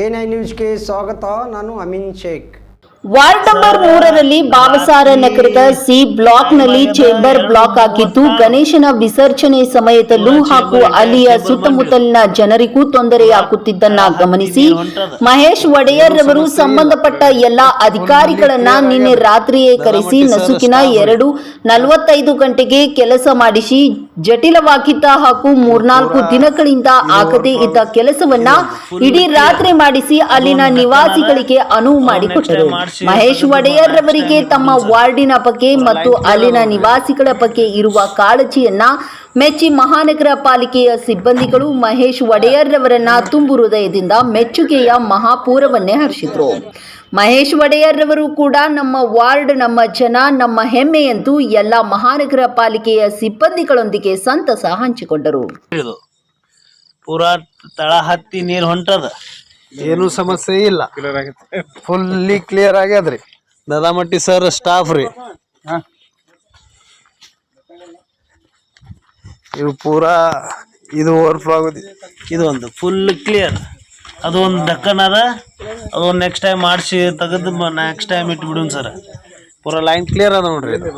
A nine ನ್ಯೂಸ್ಗೆ ಸ್ವಾಗತ, ನಾನು ಅಮಿನ್ ಶೇಖ್. ವಾರ್ಡ್ ನಂಬರ್ ಮೂರರಲ್ಲಿ ಬಾವಸಾರ ನಗರದ ಸಿ ಬ್ಲಾಕ್ನಲ್ಲಿ ಚೇಂಬರ್ ಬ್ಲಾಕ್ ಆಗಿದ್ದು, ಗಣೇಶನ ವಿಸರ್ಜನೆ ಸಮಯದಲ್ಲೂ ಹಾಗೂ ಅಲ್ಲಿಯ ಸುತ್ತಮುತ್ತಲಿನ ಜನರಿಗೂ ತೊಂದರೆಯಾಗುತ್ತಿದ್ದನ್ನ ಗಮನಿಸಿ, ಮಹೇಶ್ ಒಡೆಯರ್ ರವರು ಸಂಬಂಧಪಟ್ಟ ಎಲ್ಲಾ ಅಧಿಕಾರಿಗಳನ್ನ ನಿನ್ನೆ ರಾತ್ರಿಯೇ ಕರೆಸಿ, ನಸುಕಿನ ಎರಡು ನಲವತ್ತೈದು ಗಂಟೆಗೆ ಕೆಲಸ ಮಾಡಿಸಿ ಜಟಿಲವಾಗಿದ್ದ ಹಾಗೂ ಮೂರ್ನಾಲ್ಕು ದಿನಗಳಿಂದ ಆಗದೆ ಇದ್ದ ಕೆಲಸವನ್ನ ಇಡೀ ರಾತ್ರಿ ಮಾಡಿಸಿ ಅಲ್ಲಿನ ನಿವಾಸಿಗಳಿಗೆ ಅನುವು ಮಾಡಿಕೊಟ್ಟರು. ಮಹೇಶ್ ಒಡೆಯರ್ ರವರಿಗೆ ತಮ್ಮ ವಾರ್ಡಿನ ಬಗ್ಗೆ ಮತ್ತು ಅಲ್ಲಿನ ನಿವಾಸಿಗಳ ಬಗ್ಗೆ ಇರುವ ಕಾಳಜಿಯನ್ನ ಮೆಚ್ಚಿ ಮಹಾನಗರ ಪಾಲಿಕೆಯ ಸಿಬ್ಬಂದಿಗಳು ಮಹೇಶ್ ಒಡೆಯರ್ ರವರನ್ನ ತುಂಬು ಹೃದಯದಿಂದ ಮೆಚ್ಚುಗೆಯ ಮಹಾಪೂರವನ್ನೇ ಹರಿಸಿದ್ರು ಮಹೇಶ್ ಒಡೆಯರ್ ರವರು ಕೂಡ ನಮ್ಮ ವಾರ್ಡ್ ನಮ್ಮ ಜನ ನಮ್ಮ ಹೆಮ್ಮೆ ಎಂದು ಎಲ್ಲ ಮಹಾನಗರ ಪಾಲಿಕೆಯ ಸಿಬ್ಬಂದಿಗಳೊಂದಿಗೆ ಸಂತಸ ಹಂಚಿಕೊಂಡರು. ಇದು ಪೂರಾ ತಳ ಹತ್ತಿ ನೀರ್ ಹೊಂಟದ. ಏನು ಸಮಸ್ಯೆ ಇಲ್ಲ. ಫುಲ್ಲಿ ಕ್ಲಿಯರ್ ಆಗ್ಯದ್ರಿ. ದದಾಮಟ್ಟಿ ಸರ್ ಸ್ಟಾಫ್ ರೀ. ಇವು ಪೂರಾ ಇದು ಓವರ್ಫ್ಲೋ ಇದು ಒಂದು ಫುಲ್ ಕ್ಲಿಯರ್ ಅದು ಒಂದು ಡಕ್ಕನ್ ಅದ ನೆಕ್ಸ್ಟ್ ಟೈಮ್ ಮಾಡಿಸಿ ತೆಗೆದು ನೆಕ್ಸ್ಟ್ ಟೈಮ್ ಇಟ್ಬಿಡೋಣ ಸರ್ ಪೂರಾ ಲೈನ್ ಕ್ಲಿಯರ್ ಅದ ನೋಡ್ರಿ ಇದು.